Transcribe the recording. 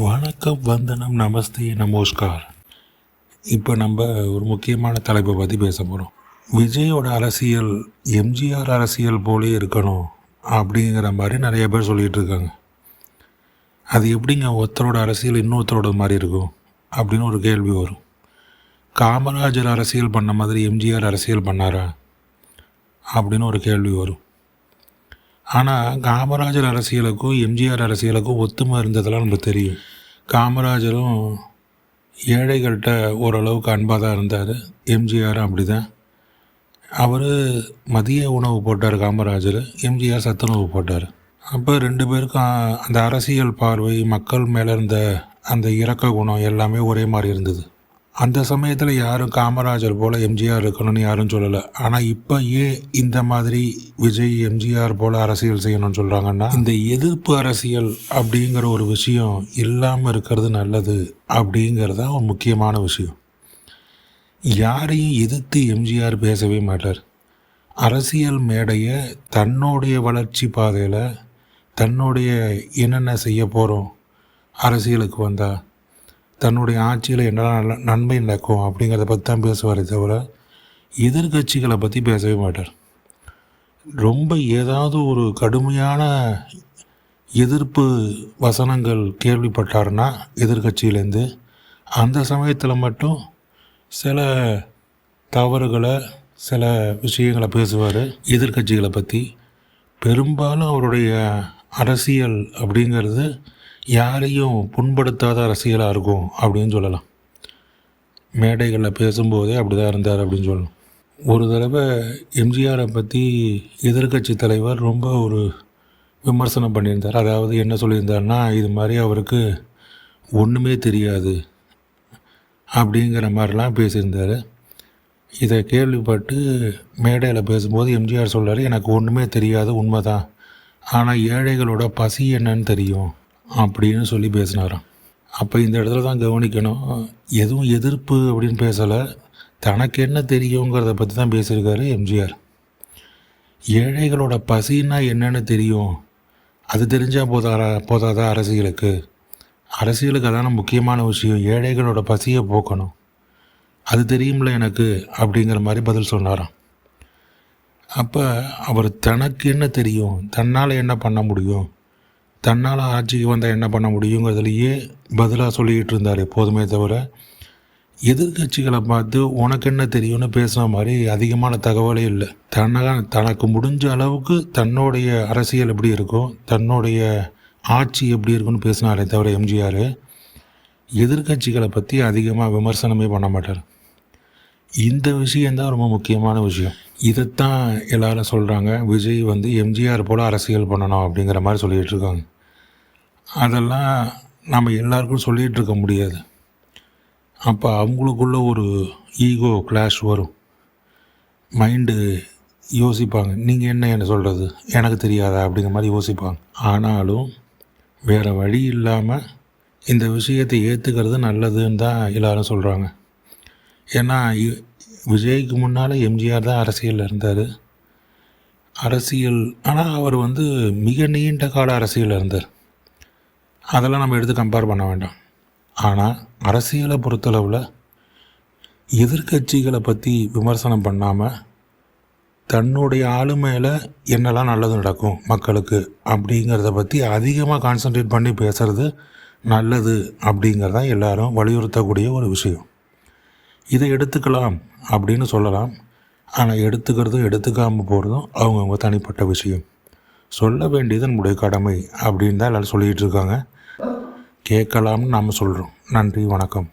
வணக்கம் வந்தனம் நமஸ்தே நமஸ்கார். இப்போ நம்ம ஒரு முக்கியமான தலைப்பை பற்றி பேச போகிறோம் விஜயோட அரசியல் எம்ஜிஆர் அரசியல் போலே இருக்கணும் அப்படிங்கிற மாதிரி நிறைய பேர் சொல்லிகிட்டு இருக்காங்க. அது எப்படிங்க ஒருத்தரோட அரசியல் இன்னொருத்தரோட மாதிரி இருக்கும் அப்படின்னு ஒரு கேள்வி வரும். காமராஜர் அரசியல் பண்ண மாதிரி எம்ஜிஆர் அரசியல் பண்ணாரா அப்படின்னு ஒரு கேள்வி வரும். ஆனால் காமராஜர் அரசியலுக்கும் எம்ஜிஆர் அரசியலுக்கும் ஒத்துமை இருந்ததெல்லாம் நமக்கு தெரியும். காமராஜரும் ஏழைகள்கிட்ட ஓரளவுக்கு அன்பாக தான் இருந்தார். எம்ஜிஆரும் அப்படி தான் அவர் மதிய உணவு போட்டார் காமராஜர். எம்ஜிஆர் சத்துணவு போட்டார். அப்போ ரெண்டு பேருக்கும் அந்த அரசியல் பார்வை மக்கள் மேலே இருந்த அந்த இறக்க குணம் எல்லாமே ஒரே மாதிரி இருந்தது. அந்த சமயத்தில் யாரும் காமராஜர் போல் எம்ஜிஆர் இருக்கணும்னு யாரும் சொல்லலை. ஆனால் இப்போ ஏன் இந்த மாதிரி விஜய் எம்ஜிஆர் போல் அரசியல் செய்யணும்னு சொல்கிறாங்கன்னா இந்த எதிர்ப்பு அரசியல் அப்படிங்கிற ஒரு விஷயம் இல்லாமல் இருக்கிறது நல்லது அப்படிங்கிறது தான் ஒரு முக்கியமான விஷயம். யாரையும் எதிர்த்து எம்ஜிஆர் பேசவே மாட்டார். அரசியல் மேடையை தன்னுடைய வளர்ச்சி பாதையில் தன்னுடைய என்னென்ன செய்ய போகிறோம் அரசியலுக்கு வந்தால் தன்னுடைய ஆட்சியில் என்னென்ன நன்மை நடக்கும் அப்படிங்கிறத பற்றி தான் பேசுவாரே தவிர எதிர்கட்சிகளை பற்றி பேசவே மாட்டார். ரொம்ப ஏதாவது ஒரு கடுமையான எதிர்ப்பு வசனங்கள் கேள்விப்பட்டார்னா எதிர்கட்சியிலேருந்து அந்த சமயத்தில் மட்டும் சில தவறுகளை சில விஷயங்களை பேசுவார். எதிர்கட்சிகளை பற்றி பெரும்பாலும் அவருடைய அரசியல் அப்படிங்கிறது யாரையும் புண்படுத்தாத அரசியலாக இருக்கும் அப்படின்னு சொல்லலாம். மேடைகளில் பேசும்போதே அப்படி தான் இருந்தார் அப்படின்னு சொல்லணும். ஒரு தடவை எம்ஜிஆரை பற்றி எதிர்கட்சி தலைவர் ரொம்ப ஒரு விமர்சனம் பண்ணியிருந்தார். அதாவது என்ன சொல்லியிருந்தார்னா இது மாதிரி அவருக்கு ஒன்றுமே தெரியாது அப்படிங்கிற மாதிரிலாம் பேசியிருந்தார். இதை கேள்விப்பட்டு மேடையில் பேசும்போது எம்ஜிஆர் சொல்கிறார் எனக்கு ஒன்றுமே தெரியாது உண்மை தான் ஆனால் ஏழைகளோட பசி என்னன்னு தெரியும். அப்படின்னு சொல்லி பேசினாராம். அப்போ இந்த இடத்துல தான் கவனிக்கணும். எதுவும் எதிர்ப்பு அப்படின்னு பேசலை. தனக்கு என்ன தெரியுங்கிறத பற்றி தான் பேசியிருக்காரு எம்ஜிஆர். ஏழைகளோட பசின்னா என்னென்னு தெரியும். அது தெரிஞ்சால் போதாரா போதாதா அரசியலுக்கு? அரசியலுக்கு அதான முக்கியமான விஷயம். ஏழைகளோட பசியை போக்கணும். அது தெரியும்ல எனக்கு அப்படிங்கிற மாதிரி பதில் சொன்னாராம். அப்போ அவர் தனக்கு என்ன தெரியும்? தன்னால் என்ன பண்ண முடியும்? தன்னால் ஆட்சிக்கு வந்தால் என்ன பண்ண முடியுங்கிறதுலையே பதிலாக சொல்லிக்கிட்டு இருந்தார் எப்போதுமே தவிர எதிர்கட்சிகளை பார்த்து உனக்கு என்ன தெரியும்னு பேசுன மாதிரி அதிகமான தகவலே இல்லை. தன்ன தனக்கு முடிஞ்ச அளவுக்கு தன்னுடைய அரசியல் எப்படி இருக்கும் தன்னுடைய ஆட்சி எப்படி இருக்குன்னு பேசினாரே தவிர எம்ஜிஆர் எதிர்கட்சிகளை பற்றி அதிகமாக விமர்சனமே பண்ண மாட்டார். இந்த விஷயந்தான் ரொம்ப முக்கியமான விஷயம். இதைத்தான் எல்லாரும் சொல்கிறாங்க விஜய் வந்து எம்ஜிஆர் போல் அரசியல் பண்ணணும் அப்படிங்கிற மாதிரி சொல்லிகிட்டு இருக்காங்க. அதெல்லாம் நம்ம எல்லாருக்கும் சொல்லிகிட்டு இருக்க முடியாது. அப்போ அவங்களுக்குள்ள ஒரு ஈகோ கிளாஷ் வரும். மைண்டு யோசிப்பாங்க. நீங்கள் என்ன என்ன சொல்கிறது எனக்கு தெரியாதா? அப்படிங்கிற மாதிரி யோசிப்பாங்க. ஆனாலும் வேறு வழி இல்லாமல் இந்த விஷயத்தை ஏற்றுக்கிறது நல்லதுன்னு தான் எல்லோரும் சொல்கிறாங்க ஏன்னா விஜய்க்கு முன்னால் எம்ஜிஆர் தான் அரசியலில் இருந்தார். அரசியல் ஆனால் அவர் வந்து மிக நீண்ட கால அரசியலில் இருந்தார். அதெல்லாம் நம்ம எடுத்து கம்பேர் பண்ண வேண்டாம். ஆனால் அரசியலை பொறுத்தளவில் எதிர்கட்சிகளை பற்றி விமர்சனம் பண்ணாமல் தன்னுடைய ஆளுமையில் என்னெல்லாம் நல்லது நடக்கும் மக்களுக்கு அப்படிங்கிறத பற்றி அதிகமாக கான்சன்ட்ரேட் பண்ணி பேசுகிறது நல்லது அப்படிங்கிறதான் எல்லாரும் வலியுறுத்தக்கூடிய ஒரு விஷயம். இதை எடுத்துக்கலாம் அப்படின்னு சொல்லலாம். ஆனால் எடுத்துக்கிறதும் எடுத்துக்காமல் போகிறதும் அவங்கவுங்க தனிப்பட்ட விஷயம். சொல்ல வேண்டியது நம்முடைய கடமை அப்படின்னு தான் எல்லோரும் சொல்லிகிட்டு இருக்காங்க. கேட்கலாம்னு நாம் சொல்கிறோம் நன்றி வணக்கம்.